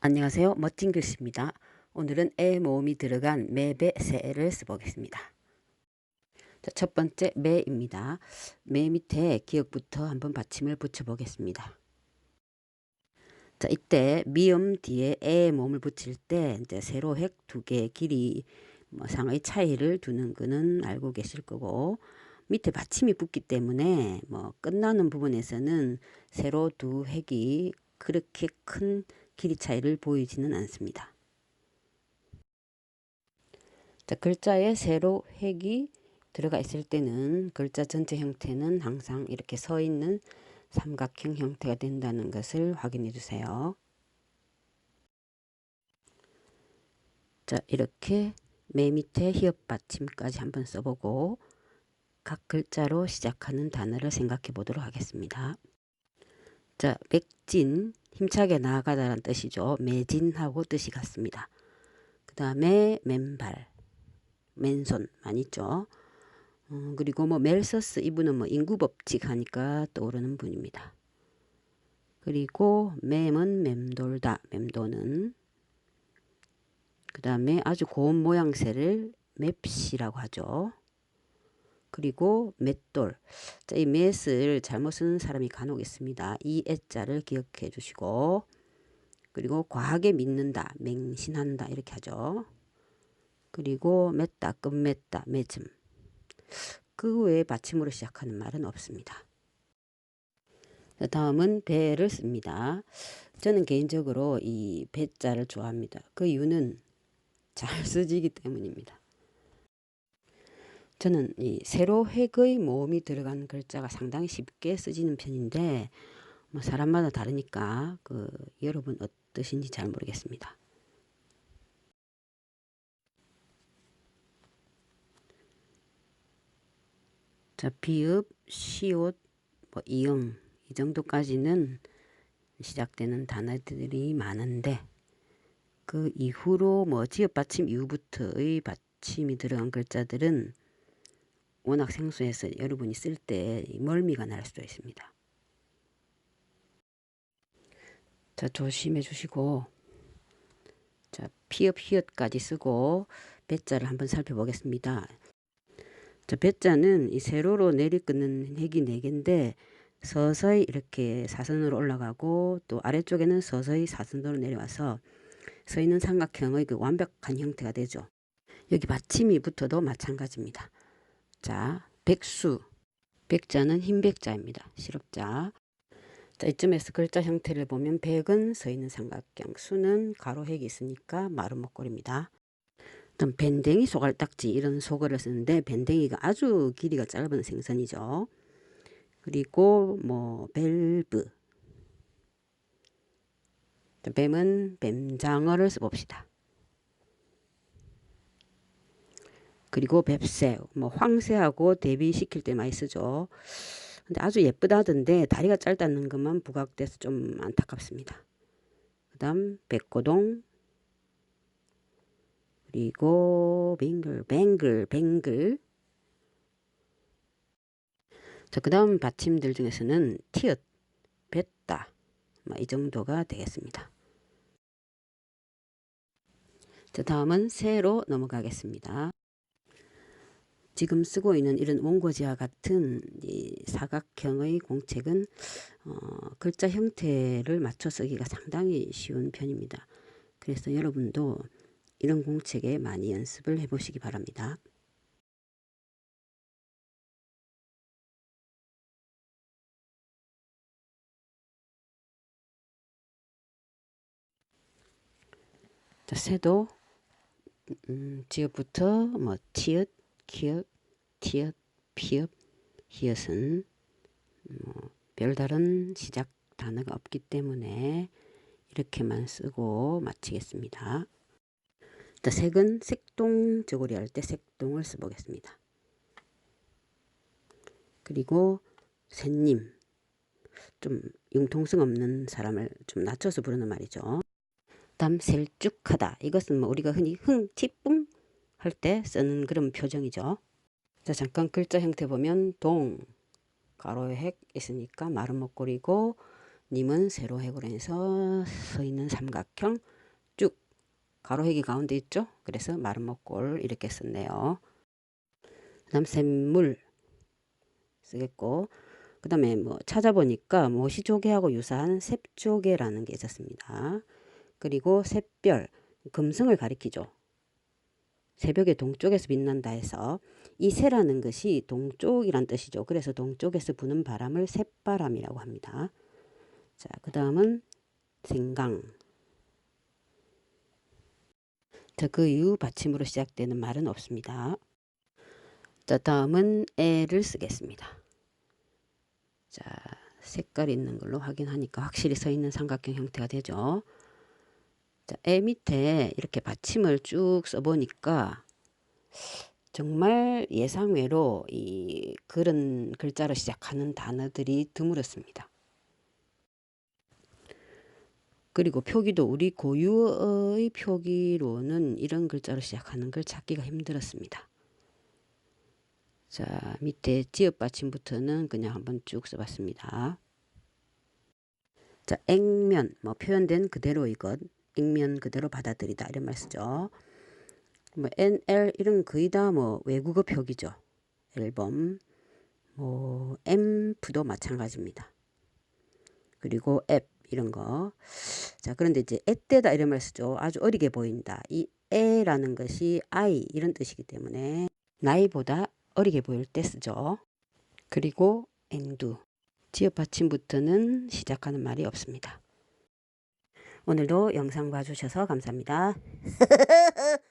안녕하세요. 멋진 글씨입니다. 오늘은 애 모음이 들어간 매배 새를 써보겠습니다. 자, 첫 번째 매입니다. 매 밑에 기역부터 한번 받침을 붙여보겠습니다. 자, 이때 미음 뒤에 애 모음을 붙일 때 이제 세로 획 두 개의 길이 뭐 상의 차이를 두는 거는 알고 계실 거고 밑에 받침이 붙기 때문에 뭐 끝나는 부분에서는 세로 두 획이 그렇게 큰 길이 차이를 보이지는 않습니다. 자, 글자에 세로 획이 들어가 있을 때는 글자 전체 형태는 항상 이렇게 서 있는 삼각형 형태가 된다는 것을 확인해 주세요. 자, 이렇게 맨 밑에 히읗 받침까지 한번 써보고 각 글자로 시작하는 단어를 생각해 보도록 하겠습니다. 자, 맥진, 힘차게 나아가다라는 뜻이죠. 매진하고 뜻이 같습니다. 그 다음에 맨발, 맨손 많이 있죠. 어, 그리고 뭐 멜서스 이분은 뭐 인구법칙 하니까 떠오르는 분입니다. 그리고 맴은 맴돌다, 맴도는 그 다음에 아주 고운 모양새를 맵시라고 하죠. 그리고 맷돌. 자, 이 맷을 잘못 쓰는 사람이 간혹 있습니다. 이 애자를 기억해 주시고 그리고 과하게 믿는다, 맹신한다 이렇게 하죠. 그리고 맺다, 끝맺다, 맺음. 그 외에 받침으로 시작하는 말은 없습니다. 다음은 배를 씁니다. 저는 개인적으로 이 배자를 좋아합니다. 그 이유는 잘 쓰지기 때문입니다. 저는 이 세로 획의 모음이 들어간 글자가 상당히 쉽게 쓰지는 편인데 뭐 사람마다 다르니까 그 여러분 어떠신지 잘 모르겠습니다. 자, 비읍, 시옷, 뭐 이응 이 정도까지는 시작되는 단어들이 많은데 그 이후로 뭐 지읒 받침 이후부터의 받침이 들어간 글자들은 워낙 생소해서 여러분이 쓸 때 멀미가 날 수도 있습니다. 자, 조심해 주시고 자, 피읍 히읗까지 쓰고 배자를 한번 살펴보겠습니다. 자, 배자는 이 세로로 내리끄는 핵이 4개인데 서서히 이렇게 사선으로 올라가고 또 아래쪽에는 서서히 사선으로 내려와서 서 있는 삼각형의 그 완벽한 형태가 되죠. 여기 받침이 붙어도 마찬가지입니다. 자, 백수. 백자는 흰 백자입니다. 실업자. 자, 이쯤에서 글자 형태를 보면 백은 서 있는 삼각형, 수는 가로획이 있으니까 마른 목걸입니다. 다음 밴댕이 소갈딱지 이런 소거를 쓰는데 밴댕이가 아주 길이가 짧은 생선이죠. 그리고 뭐 벨브 뱀은 뱀장어를 써봅시다. 그리고 뱁새, 뭐 황새하고 대비시킬 때 많이 쓰죠. 근데 아주 예쁘다던데 다리가 짧다는 것만 부각돼서 좀 안타깝습니다. 그 다음 백고동 그리고 뱅글 뱅글 뱅글 자, 그 다음 받침들 중에서는 티읕, 뱉다 뭐이 정도가 되겠습니다. 자, 다음은 새로 넘어가겠습니다. 지금 쓰고 있는 이런 원고지와 같은 이 사각형의 공책은 어, 글자 형태를 맞춰 쓰기가 상당히 쉬운 편입니다. 그래서 여러분도 이런 공책에 많이 연습을 해보시기 바랍니다. 자, 새도 음, 지읒부터 뭐 티읕, 키읔, 티읕, 피읕, 히읗은 뭐 별다른 시작 단어가 없기 때문에 이렇게만 쓰고 마치겠습니다. 자, 색은 색동 저고리 할 때 색동을 써보겠습니다. 그리고 새님 좀 융통성 없는 사람을 좀 낮춰서 부르는 말이죠. 다음 셀쭉하다 이것은 뭐 우리가 흔히 흥, 티뿡 할 때 쓰는 그런 표정이죠. 자, 잠깐 글자 형태 보면 동, 가로에 핵 있으니까 마른 목걸이고 님은 세로 해골에서 서 있는 삼각형 쭉 가로획이 가운데 있죠. 그래서 마른 목골 이렇게 썼네요. 그다음 샘물 쓰겠고 그 다음에 뭐 찾아보니까 모시조개하고 유사한 셉조개라는 게 있었습니다. 그리고 샛별 금성을 가리키죠. 새벽의 동쪽에서 빛난다 해서 이 새라는 것이 동쪽이란 뜻이죠. 그래서 동쪽에서 부는 바람을 샛바람이라고 합니다. 자, 그 다음은 생강. 자, 그 이후 받침으로 시작되는 말은 없습니다. 자, 다음은 애를 쓰겠습니다. 자, 색깔 있는 걸로 확인하니까 확실히 서 있는 삼각형 형태가 되죠. 자, 애 밑에 이렇게 받침을 쭉 써보니까 정말 예상외로 이 그런 글자로 시작하는 단어들이 드물었습니다. 그리고 표기도 우리 고유어의 표기로는 이런 글자로 시작하는 걸 찾기가 힘들었습니다. 자, 밑에 지읒 받침부터는 그냥 한번 쭉 써봤습니다. 자, 액면, 뭐 표현된 그대로 이것, 액면 그대로 받아들이다 이런 말 쓰죠. 뭐 NL 이런 거의 다 뭐 외국어 표기죠. 앨범, 뭐 앰프도 마찬가지입니다. 그리고 앱 이런 거. 자, 그런데 이제 애때다 이런 말 쓰죠. 아주 어리게 보인다. 이 애라는 것이 아이 이런 뜻이기 때문에 나이보다 어리게 보일 때 쓰죠. 그리고 앵두. 지읒 받침부터는 시작하는 말이 없습니다. 오늘도 영상 봐주셔서 감사합니다.